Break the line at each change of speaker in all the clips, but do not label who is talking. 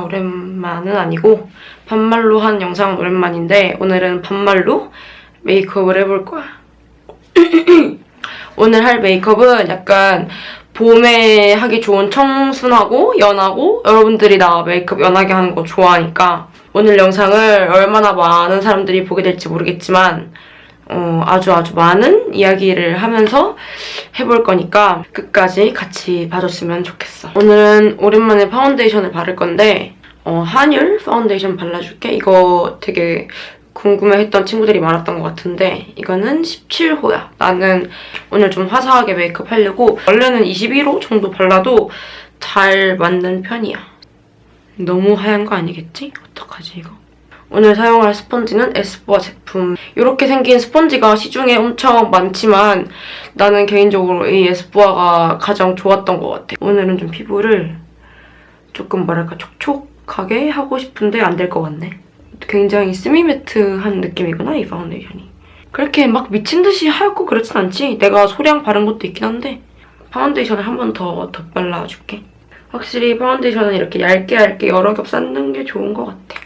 오랜만은 아니고 반말로 한 영상은 오랜만인데 오늘은 반말로 메이크업을 해볼 거야. 오늘 할 메이크업은 약간 봄에 하기 좋은 청순하고 연하고 여러분들이 나 메이크업 연하게 하는 거 좋아하니까 오늘 영상을 얼마나 많은 사람들이 보게 될지 모르겠지만 어, 아주 아주 많은 이야기를 하면서 해볼 거니까 끝까지 같이 봐줬으면 좋겠어. 오늘은 오랜만에 파운데이션을 바를 건데 어, 한율 파운데이션 발라줄게. 이거 되게 궁금해했던 친구들이 많았던 것 같은데 이거는 17호야. 나는 오늘 좀 화사하게 메이크업 하려고 원래는 21호 정도 발라도 잘 맞는 편이야. 너무 하얀 거 아니겠지? 어떡하지 이거? 오늘 사용할 스펀지는 에스쁘아 제품. 이렇게 생긴 스펀지가 시중에 엄청 많지만 나는 개인적으로 이 에스쁘아가 가장 좋았던 것 같아. 오늘은 좀 피부를 조금 뭐랄까 촉촉하게 하고 싶은데 안 될 것 같네. 굉장히 스미매트한 느낌이구나 이 파운데이션이. 그렇게 막 미친 듯이 하얗고 그렇진 않지. 내가 소량 바른 것도 있긴 한데 파운데이션을 한 번 더 덧발라줄게. 확실히 파운데이션은 이렇게 얇게 얇게 여러 겹 쌓는 게 좋은 것 같아.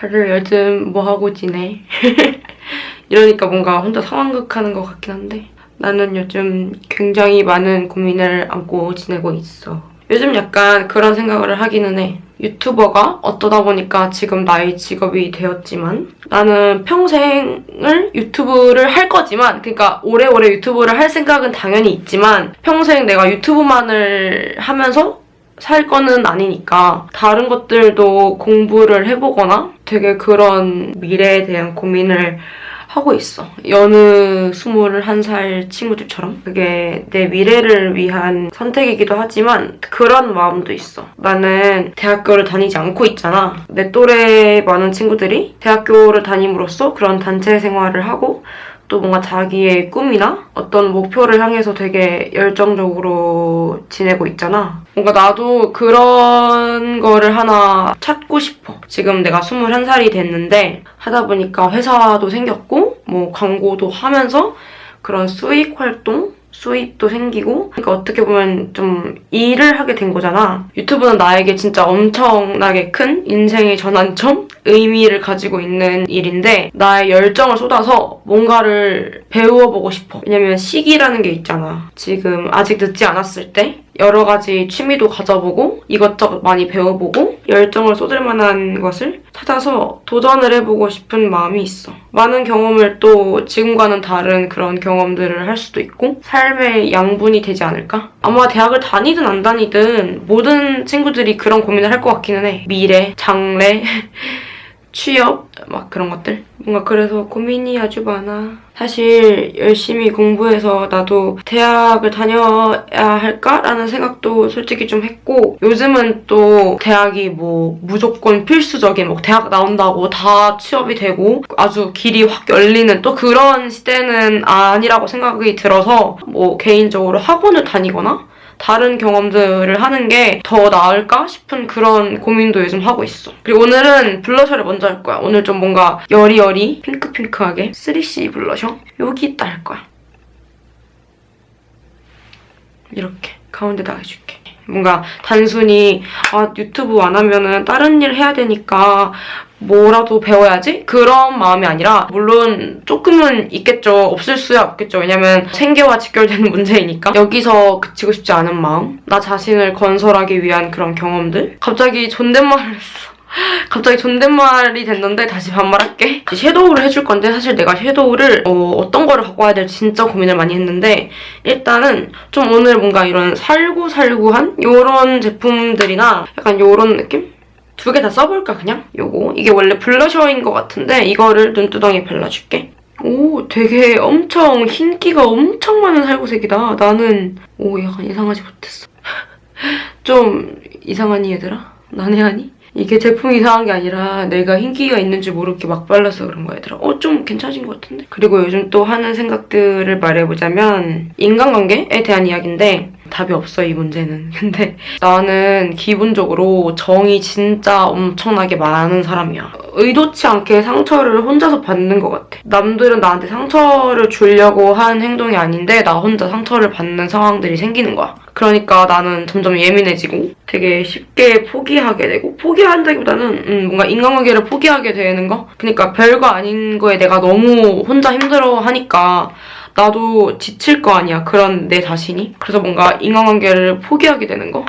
다들 요즘 뭐 하고 지내? 이러니까 뭔가 혼자 상황극하는 것 같긴 한데 나는 요즘 굉장히 많은 고민을 안고 지내고 있어. 요즘 약간 그런 생각을 하기는 해. 유튜버가 어쩌다 보니까 지금 나의 직업이 되었지만 나는 평생을 유튜브를 할 거지만 그러니까 오래오래 유튜브를 할 생각은 당연히 있지만 평생 내가 유튜브만을 하면서 살 거는 아니니까 다른 것들도 공부를 해보거나 되게 그런 미래에 대한 고민을 하고 있어. 여느 21살 친구들처럼. 그게 내 미래를 위한 선택이기도 하지만 그런 마음도 있어. 나는 대학교를 다니지 않고 있잖아. 내 또래 많은 친구들이 대학교를 다님으로써 그런 단체 생활을 하고 또 뭔가 자기의 꿈이나 어떤 목표를 향해서 되게 열정적으로 지내고 있잖아. 뭔가 나도 그런 거를 하나 찾고 싶어. 지금 내가 21살이 됐는데 하다 보니까 회사도 생겼고 뭐 광고도 하면서 그런 수익 활동 수입도 생기고 그러니까 어떻게 보면 좀 일을 하게 된 거잖아. 유튜브는 나에게 진짜 엄청나게 큰 인생의 전환점? 의미를 가지고 있는 일인데 나의 열정을 쏟아서 뭔가를 배워보고 싶어. 왜냐면 시기라는 게 있잖아. 지금 아직 늦지 않았을 때 여러 가지 취미도 가져보고 이것저것 많이 배워보고 열정을 쏟을 만한 것을 찾아서 도전을 해보고 싶은 마음이 있어. 많은 경험을 또 지금과는 다른 그런 경험들을 할 수도 있고 삶의 양분이 되지 않을까? 아마 대학을 다니든 안 다니든 모든 친구들이 그런 고민을 할 것 같기는 해. 미래, 장래, 취업 막 그런 것들 뭔가 그래서 고민이 아주 많아 사실 열심히 공부해서 나도 대학을 다녀야 할까라는 생각도 솔직히 좀 했고 요즘은 또 대학이 뭐 무조건 필수적인 뭐 대학 나온다고 다 취업이 되고 아주 길이 확 열리는 또 그런 시대는 아니라고 생각이 들어서 뭐 개인적으로 학원을 다니거나 다른 경험들을 하는 게 더 나을까 싶은 그런 고민도 요즘 하고 있어. 그리고 오늘은 블러셔를 먼저 할 거야. 오늘 좀 뭔가 여리여리 핑크핑크하게 3C 블러셔 여기다 할 거야. 이렇게 가운데다 해줄게. 뭔가 단순히 아 유튜브 안 하면은 다른 일 해야 되니까 뭐라도 배워야지? 그런 마음이 아니라 물론 조금은 있겠죠. 없을 수야 없겠죠. 왜냐면 생계와 직결되는 문제이니까 여기서 그치고 싶지 않은 마음 나 자신을 건설하기 위한 그런 경험들 갑자기 존댓말을 했어. 갑자기 존댓말이 됐는데 다시 반말할게. 섀도우를 해줄 건데 사실 내가 섀도우를 어, 떤 거를 갖고 와야 될지 진짜 고민을 많이 했는데 일단은 좀 오늘 뭔가 이런 살구살구한 이런 제품들이나 약간 이런 느낌? 두 개 다 써볼까 그냥? 요거 이게 원래 블러셔인 것 같은데 이거를 눈두덩이에 발라줄게. 오 되게 엄청 흰기가 엄청 많은 살구색이다. 나는 오 약간 이상하지 못했어. 좀 이상하니 얘들아? 난해하니? 이게 제품이 이상한 게 아니라 내가 흰기가 있는 줄 모르게 막 발라서 그런 거야 얘들아. 어 좀 괜찮아진 것 같은데? 그리고 요즘 또 하는 생각들을 말해보자면 인간관계에 대한 이야기인데 답이 없어 이 문제는. 근데 나는 기본적으로 정이 진짜 엄청나게 많은 사람이야. 의도치 않게 상처를 혼자서 받는 것 같아. 남들은 나한테 상처를 주려고 한 행동이 아닌데 나 혼자 상처를 받는 상황들이 생기는 거야. 그러니까 나는 점점 예민해지고 되게 쉽게 포기하게 되고 포기한다기보다는 음, 뭔가 인간관계를 포기하게 되는 거? 그러니까 별거 아닌 거에 내가 너무 혼자 힘들어 하니까 나도 지칠 거 아니야. 그런 내 자신이. 그래서 뭔가 인간관계를 포기하게 되는 거?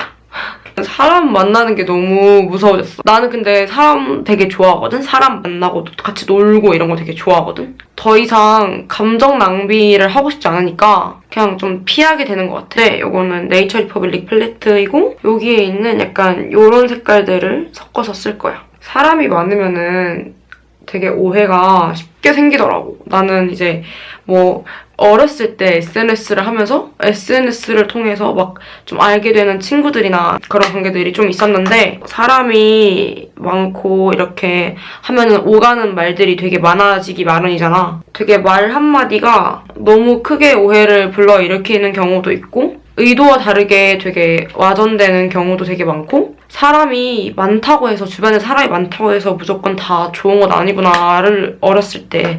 사람 만나는 게 너무 무서워졌어. 나는 근데 사람 되게 좋아하거든? 사람 만나고 같이 놀고 이런 거 되게 좋아하거든? 더 이상 감정 낭비를 하고 싶지 않으니까 그냥 좀 피하게 되는 것 같아. 네, 요거는 네이처 리퍼블릭 팔레트이고 여기에 있는 약간 요런 색깔들을 섞어서 쓸 거야. 사람이 많으면은 되게 오해가 쉽게 생기더라고. 나는 이제 뭐 어렸을 때 SNS를 하면서 SNS를 통해서 막 좀 알게 되는 친구들이나 그런 관계들이 좀 있었는데 사람이 많고 이렇게 하면은 오가는 말들이 되게 많아지기 마련이잖아. 되게 말 한마디가 너무 크게 오해를 불러일으키는 경우도 있고 의도와 다르게 되게 와전되는 경우도 되게 많고 사람이 많다고 해서 주변에 사람이 많다고 해서 무조건 다 좋은 건 아니구나를 어렸을 때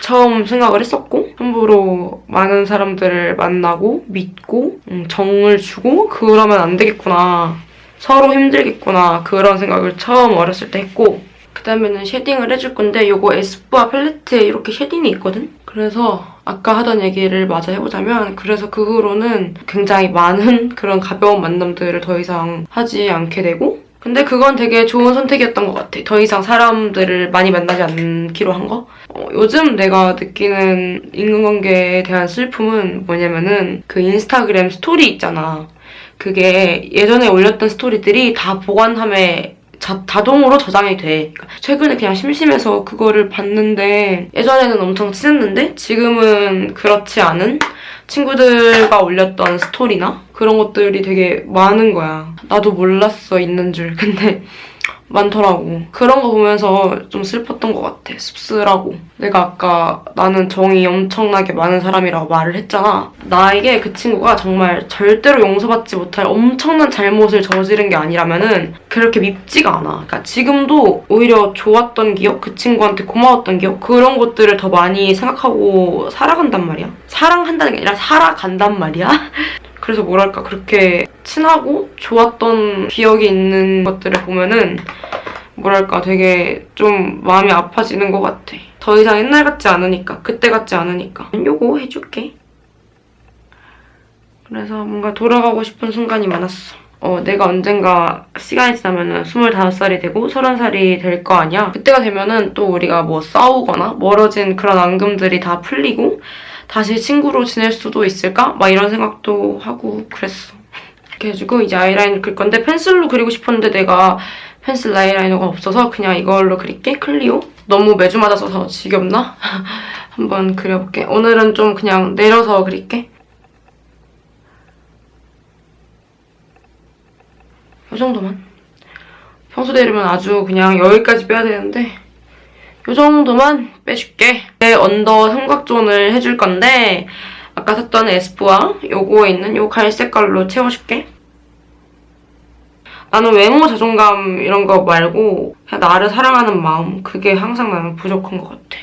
처음 생각을 했었고 함부로 많은 사람들을 만나고 믿고 음, 정을 주고 그러면 안 되겠구나 서로 힘들겠구나 그런 생각을 처음 어렸을 때 했고 그 다음에는 쉐딩을 해줄 건데 이거 에스쁘아 팔레트에 이렇게 쉐딩이 있거든? 그래서 아까 하던 얘기를 마저 해보자면 그래서 그 후로는 굉장히 많은 그런 가벼운 만남들을 더 이상 하지 않게 되고 근데 그건 되게 좋은 선택이었던 것 같아. 더 이상 사람들을 많이 만나지 않기로 한 거. 어, 요즘 내가 느끼는 인간관계에 대한 슬픔은 뭐냐면은 그 인스타그램 스토리 있잖아. 그게 예전에 올렸던 스토리들이 다 보관함에 자, 자동으로 저장이 돼. 그러니까 최근에 그냥 심심해서 그거를 봤는데 예전에는 엄청 친했는데 지금은 그렇지 않은 친구들과 올렸던 스토리나 그런 것들이 되게 많은 거야. 나도 몰랐어 있는 줄. 근데 많더라고. 그런 거 보면서 좀 슬펐던 것 같아. 씁쓸하고. 내가 아까 나는 정이 엄청나게 많은 사람이라고 말을 했잖아. 나에게 그 친구가 정말 절대로 용서받지 못할 엄청난 잘못을 저지른 게 아니라면은 그렇게 밉지가 않아. 그러니까 지금도 오히려 좋았던 기억, 그 친구한테 고마웠던 기억, 그런 것들을 더 많이 생각하고 살아간단 말이야. 사랑한다는 게 아니라 살아간단 말이야. 그래서 뭐랄까 그렇게 친하고 좋았던 기억이 있는 것들을 보면은 뭐랄까 되게 좀 마음이 아파지는 것 같아. 더 이상 옛날 같지 않으니까 그때 같지 않으니까 요거 해줄게. 그래서 뭔가 돌아가고 싶은 순간이 많았어. 어, 내가 언젠가 시간이 지나면은 25살이 되고 30살이 될 거 아니야? 그때가 되면은 또 우리가 뭐 싸우거나 멀어진 그런 앙금들이 다 풀리고 다시 친구로 지낼 수도 있을까? 막 이런 생각도 하고 그랬어. 이렇게 해주고 이제 아이라인을 그릴 건데 펜슬로 그리고 싶었는데 내가 펜슬 아이라이너가 없어서 그냥 이걸로 그릴게. 클리오. 너무 매주마다 써서 지겹나? 한번 그려볼게. 오늘은 좀 그냥 내려서 그릴게. 이 정도만. 평소 대로면 아주 그냥 여기까지 빼야 되는데 이 정도만 빼줄게. 내 언더 삼각존을 해줄 건데 아까 샀던 에스쁘아 요거에 있는 요 갈색깔로 채워줄게. 나는 외모 자존감 이런 거 말고 그냥 나를 사랑하는 마음 그게 항상 나는 부족한 것 같아.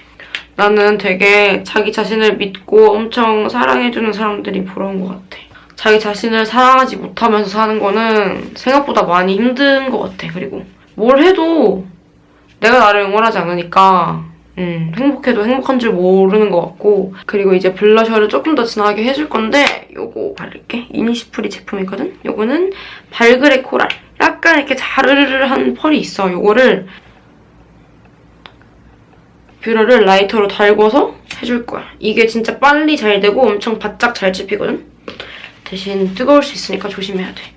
나는 되게 자기 자신을 믿고 엄청 사랑해주는 사람들이 부러운 것 같아. 자기 자신을 사랑하지 못하면서 사는 거는 생각보다 많이 힘든 것 같아. 그리고 뭘 해도 내가 나를 응원하지 않으니까 음, 행복해도 행복한 줄 모르는 것 같고 그리고 이제 블러셔를 조금 더 진하게 해줄 건데 요거 바를게. 이니시프리 제품이거든? 요거는 발그레 코랄. 약간 이렇게 자르르르한 펄이 있어. 요거를 뷰러를 라이터로 달궈서 해줄 거야. 이게 진짜 빨리 잘 되고 엄청 바짝 잘 집히거든? 대신 뜨거울 수 있으니까 조심해야 돼.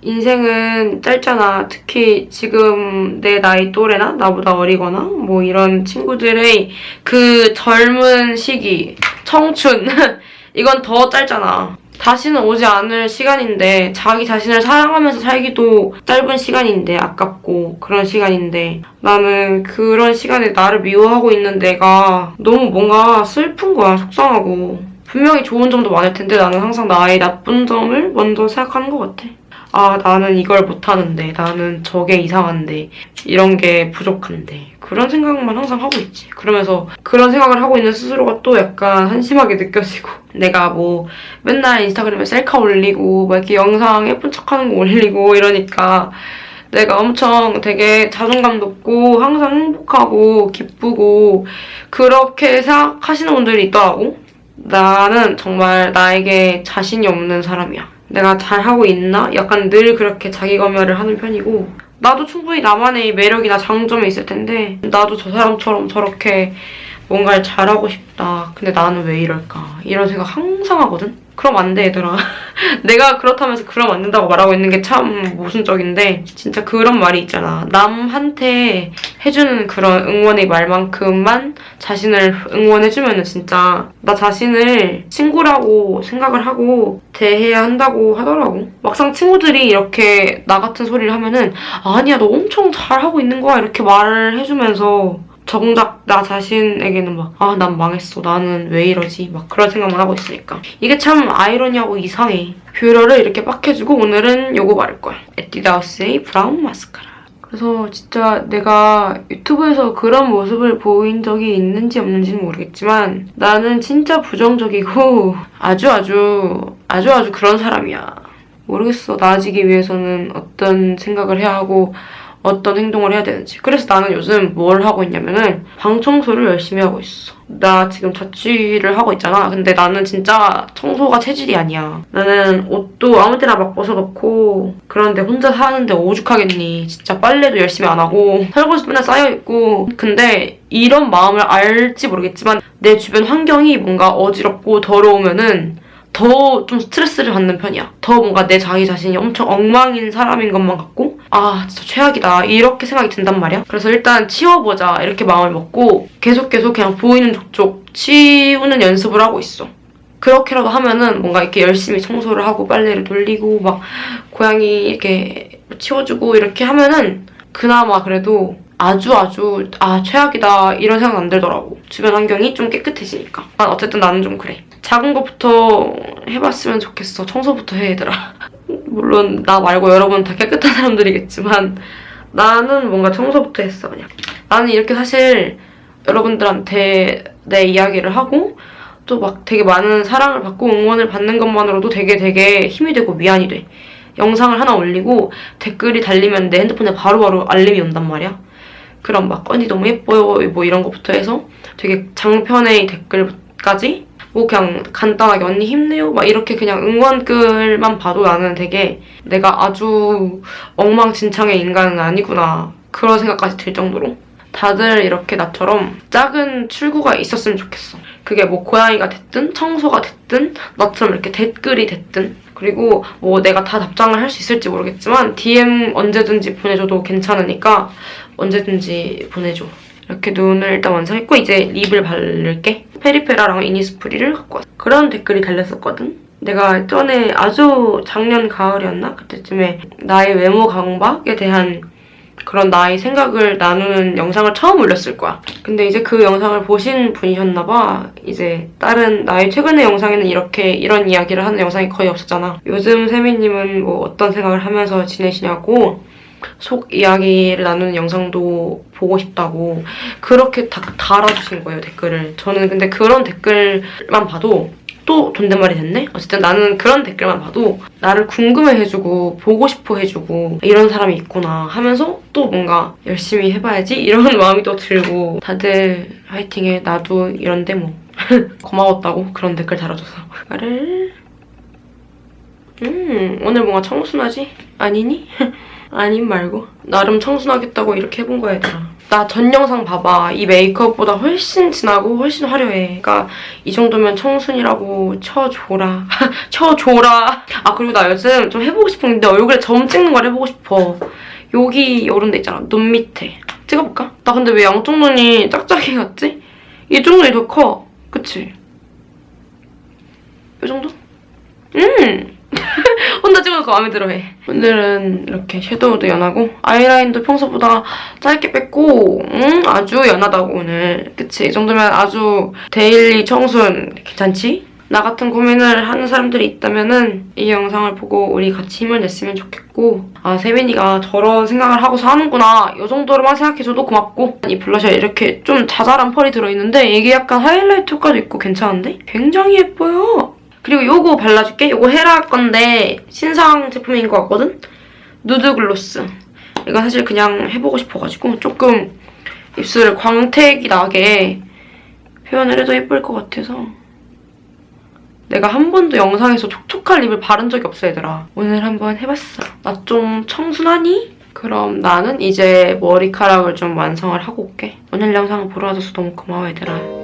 인생은 짧잖아. 특히 지금 내 나이 또래나 나보다 어리거나 뭐 이런 친구들의 그 젊은 시기, 청춘 이건 더 짧잖아. 다시는 오지 않을 시간인데 자기 자신을 사랑하면서 살기도 짧은 시간인데 아깝고 그런 시간인데 나는 그런 시간에 나를 미워하고 있는 내가 너무 뭔가 슬픈 거야 속상하고 분명히 좋은 점도 많을 텐데 나는 항상 나의 나쁜 점을 먼저 생각하는 것 같아. 아, 나는 이걸 못하는데, 나는 저게 이상한데, 이런 게 부족한데. 그런 생각만 항상 하고 있지. 그러면서 그런 생각을 하고 있는 스스로가 또 약간 한심하게 느껴지고. 내가 뭐 맨날 인스타그램에 셀카 올리고, 막 이렇게 영상 예쁜 척 하는 거 올리고 이러니까 내가 엄청 되게 자존감 높고, 항상 행복하고, 기쁘고, 그렇게 생각하시는 분들이 있더라고. 나는 정말 나에게 자신이 없는 사람이야. 내가 잘하고 있나? 약간 늘 그렇게 자기 검열을 하는 편이고 나도 충분히 나만의 매력이나 장점이 있을 텐데 나도 저 사람처럼 저렇게 뭔가를 잘하고 싶다. 근데 나는 왜 이럴까? 이런 생각 항상 하거든? 그럼 안 돼, 얘들아. 내가 그렇다면서 그럼 안 된다고 말하고 있는 게 참 모순적인데 진짜 그런 말이 있잖아. 남한테 해주는 그런 응원의 말만큼만 자신을 응원해주면 진짜 나 자신을 친구라고 생각을 하고 대해야 한다고 하더라고. 막상 친구들이 이렇게 나 같은 소리를 하면은 아니야 너 엄청 잘하고 있는 거야 이렇게 말을 해주면서 정작 나 자신에게는 막, 아, 난 망했어. 나는 왜 이러지? 막 그런 생각만 하고 있으니까. 이게 참 아이러니하고 이상해. 뷰러를 이렇게 빡 해주고 오늘은 요거 바를 거야. 에뛰드하우스의 브라운 마스카라. 그래서 진짜 내가 유튜브에서 그런 모습을 보인 적이 있는지 없는지는 모르겠지만 나는 진짜 부정적이고 아주 아주 아주 아주 그런 사람이야. 모르겠어. 나아지기 위해서는 어떤 생각을 해야 하고 어떤 행동을 해야 되는지. 그래서 나는 요즘 뭘 하고 있냐면은 방 청소를 열심히 하고 있어. 나 지금 자취를 하고 있잖아. 근데 나는 진짜 청소가 체질이 아니야. 나는 옷도 아무 때나 막 벗어놓고 그런데 혼자 사는데 오죽하겠니. 진짜 빨래도 열심히 안 하고 설거지 맨날 쌓여있고 근데 이런 마음을 알지 모르겠지만 내 주변 환경이 뭔가 어지럽고 더러우면은 더 좀 스트레스를 받는 편이야. 더 뭔가 내 자기 자신이 엄청 엉망인 사람인 것만 같고 아 진짜 최악이다. 이렇게 생각이 든단 말이야. 그래서 일단 치워보자. 이렇게 마음을 먹고 계속 계속 그냥 보이는 족족 치우는 연습을 하고 있어. 그렇게라도 하면은 뭔가 이렇게 열심히 청소를 하고 빨래를 돌리고 막 고양이 이렇게 치워주고 이렇게 하면은 그나마 그래도 아주 아주 아 최악이다. 이런 생각 안 들더라고. 주변 환경이 좀 깨끗해지니까. 아, 어쨌든 나는 좀 그래. 작은 것부터 해봤으면 좋겠어. 청소부터 해 얘들아 물론 나 말고 여러분 다 깨끗한 사람들이겠지만 나는 뭔가 청소부터 했어 그냥. 나는 이렇게 사실 여러분들한테 내 이야기를 하고 또 막 되게 많은 사랑을 받고 응원을 받는 것만으로도 되게 되게 힘이 되고 위안이 돼. 영상을 하나 올리고 댓글이 달리면 내 핸드폰에 바로바로 알림이 온단 말이야. 그럼 막 언니 너무 예뻐요 뭐 이런 것부터 해서 되게 장편의 댓글까지 뭐 그냥 간단하게 언니 힘내요 막 이렇게 그냥 응원글만 봐도 나는 되게 내가 아주 엉망진창의 인간은 아니구나 그런 생각까지 들 정도로 다들 이렇게 나처럼 작은 출구가 있었으면 좋겠어 그게 뭐 고양이가 됐든 청소가 됐든 나처럼 이렇게 댓글이 됐든 그리고 뭐 내가 다 답장을 할 수 있을지 모르겠지만 DM 언제든지 보내줘도 괜찮으니까 언제든지 보내줘. 이렇게 눈을 일단 완성했고 이제 립을 바를게. 페리페라랑 이니스프리를 갖고 왔어. 그런 댓글이 달렸었거든. 내가 전에 아주 작년 가을이었나? 그때쯤에 나의 외모 강박에 대한 그런 나의 생각을 나누는 영상을 처음 올렸을 거야. 근데 이제 그 영상을 보신 분이셨나봐. 이제 다른 나의 최근의 영상에는 이렇게 이런 이야기를 하는 영상이 거의 없었잖아. 요즘 세미님은 뭐 어떤 생각을 하면서 지내시냐고 속 이야기를 나누는 영상도 보고 싶다고 그렇게 다 달아주신 거예요 댓글을. 저는 근데 그런 댓글만 봐도 또 존댓말이 됐네? 어쨌든 나는 그런 댓글만 봐도 나를 궁금해해주고 보고 싶어 해주고 이런 사람이 있구나 하면서 또 뭔가 열심히 해봐야지 이런 마음이 또 들고 다들 화이팅해 나도 이런데 뭐 고마웠다고 그런 댓글 달아줘서 이거를 음 오늘 뭔가 청순하지? 아니니? 아님 말고 나름 청순하겠다고 이렇게 해본 거야 얘들아. 나 전 영상 봐봐. 이 메이크업보다 훨씬 진하고 훨씬 화려해. 그러니까 이 정도면 청순이라고 쳐줘라. 쳐줘라. 아 그리고 나 요즘 좀 해보고 싶은 게 얼굴에 점 찍는 걸 해보고 싶어. 여기 요런 데 있잖아. 눈 밑에. 찍어볼까? 나 근데 왜 양쪽 눈이 짝짝이 같지? 이쪽 눈이 더 커. 그치? 이 정도? 음 혼자 찍어놓고 마음에 들어해. 오늘은 이렇게 섀도우도 연하고 아이라인도 평소보다 짧게 뺐고 음 아주 연하다고 오늘. 그치? 이 정도면 아주 데일리 청순 괜찮지? 나 같은 고민을 하는 사람들이 있다면은 이 영상을 보고 우리 같이 힘을 냈으면 좋겠고 아 세빈이가 저런 생각을 하고서 하는구나 이 정도로만 생각해줘도 고맙고 이 블러셔에 이렇게 좀 자잘한 펄이 들어있는데 이게 약간 하이라이트 효과도 있고 괜찮은데? 굉장히 예뻐요 그리고 요거 발라줄게. 요거 헤라 건데 신상 제품인 것 같거든? 누드 글로스. 이건 사실 그냥 해보고 싶어가지고 조금 입술을 광택이 나게 표현을 해도 예쁠 것 같아서. 내가 한 번도 영상에서 촉촉한 립을 바른 적이 없어 얘들아. 오늘 한번 해봤어. 나 좀 청순하니? 그럼 나는 이제 머리카락을 좀 완성을 하고 올게. 오늘 영상을 보러 와줘서 너무 고마워 얘들아